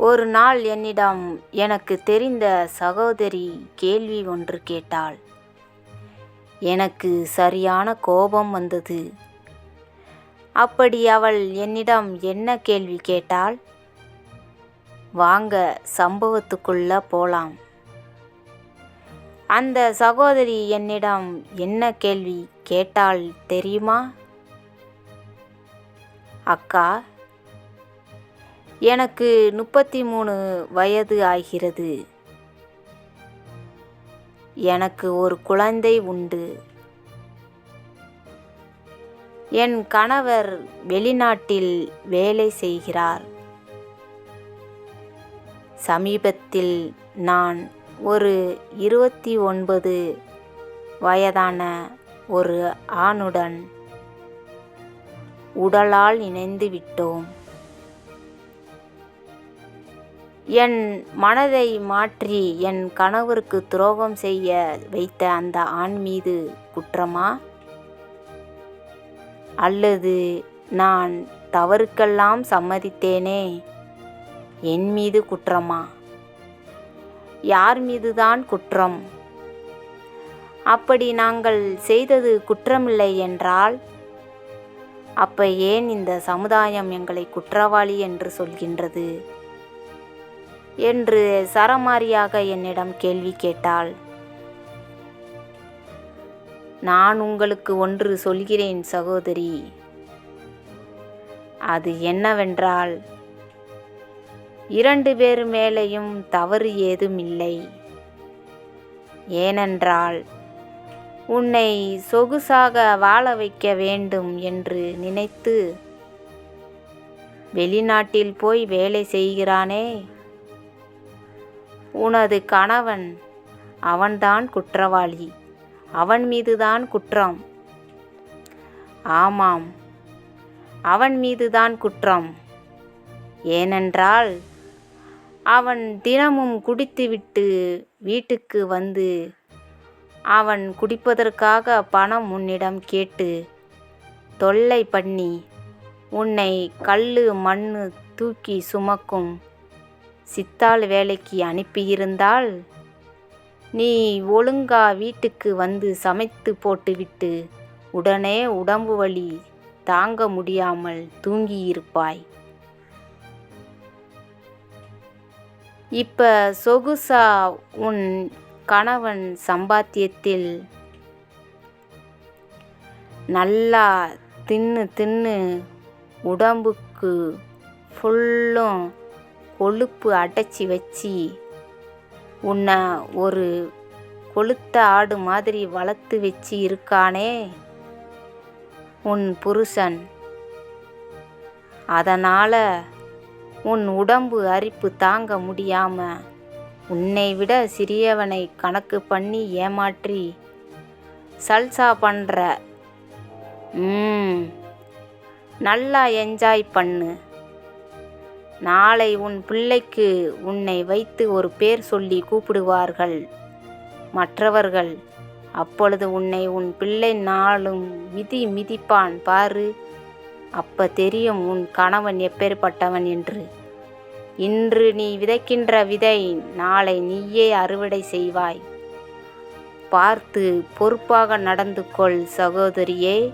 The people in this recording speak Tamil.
ஒரு நாள் என்னிடம் எனக்கு தெரிந்த சகோதரி கேள்வி ஒன்று கேட்டாள். எனக்கு சரியான கோபம் வந்தது. அப்படி அவள் என்னிடம் என்ன கேள்வி கேட்டாள்? வாங்க சம்பவத்துக்குள்ள போலாம். அந்த சகோதரி என்னிடம் என்ன கேள்வி கேட்டாள் தெரியுமா? அக்கா எனக்கு முப்பத்தி மூணு வயது ஆகிறது. எனக்கு ஒரு குழந்தை உண்டு. என் கணவர் வெளிநாட்டில் வேலை செய்கிறார். சமீபத்தில் நான் ஒரு இருபத்தி ஒன்பது வயதான ஒரு ஆணுடன் உடலால் இணைந்து விட்டோம் என் மனதை மாற்றி என் கணவருக்கு துரோகம் செய்ய வைத்த அந்த ஆண் மீது குற்றமா? அல்லது நான் தவறுக்கெல்லாம் சம்மதித்தேனே? என் மீது குற்றமா? யார் மீதுதான் குற்றம்? அப்படி நாங்கள் செய்தது குற்றமில்லை என்றால் அப்ப ஏன் இந்த சமுதாயம் எங்களை குற்றவாளி என்று சொல்கின்றது? என்று சரமாரியாக என்னிடம் கேள்வி கேட்டாள். நான் உங்களுக்கு ஒன்று சொல்கிறேன் சகோதரி. அது என்னவென்றால் இரண்டு பேர் மேலேயும் தவறு ஏதும் இல்லை ஏனென்றால் உன்னை சொகுசாக வாழ வைக்க வேண்டும் என்று நினைத்து வெளிநாட்டில் போய் வேலை செய்கிறானே? உனது கணவன் அவன்தான் குற்றவாளி. அவன் மீதுதான் குற்றம். ஆமாம் அவன் மீதுதான் குற்றம். ஏனென்றால் அவன் தினமும் குடித்துவிட்டு வீட்டுக்கு வந்து அவன் குடிப்பதற்காக பணம் உன்னிடம் கேட்டு தொல்லை பண்ணி உன்னை கல்லு மண்ணு தூக்கி சுமக்கும். சித்தாள் வேலைக்கு அனுப்பியிருந்தால் நீ ஒழுங்கா வீட்டுக்கு வந்து சமைத்து போட்டுவிட்டு உடனே உடம்பு வலி தாங்க முடியாமல் தூங்கியிருப்பாய். இப்ப சொகுசா உன் கணவன் சம்பாத்தியத்தில் நல்லா தின்னு தின்னு உடம்புக்கு ஃபுல்லும் கொழுப்பு அடைச்சி வச்சு உன்னை ஒரு கொளுத்த ஆடு மாதிரி வளர்த்து வச்சு இருக்கானே. உன் புருஷன். அதனால் உன் உடம்பு அரிப்பு தாங்க முடியாம உன்னை விட சிறியவனை கணக்கு பண்ணி ஏமாற்றி சல்சா பண்ணுற ம். நல்லா என்ஜாய் பண்ணு. நாளை உன் பிள்ளைக்கு உன்னை வைத்து ஒரு பேர் சொல்லி கூப்பிடுவார்கள். மற்றவர்கள் அப்பொழுது உன்னை உன் பிள்ளை நாளும் மிதி மிதிப்பான் பாரு அப்ப தெரியும் உன் கணவன் எப்பேற்பட்டவன் என்று. இன்று நீ விதைக்கின்ற விதை நாளை நீயே அறுவடை செய்வாய். பார்த்து பொறுப்பாக நடந்து கொள் சகோதரியே.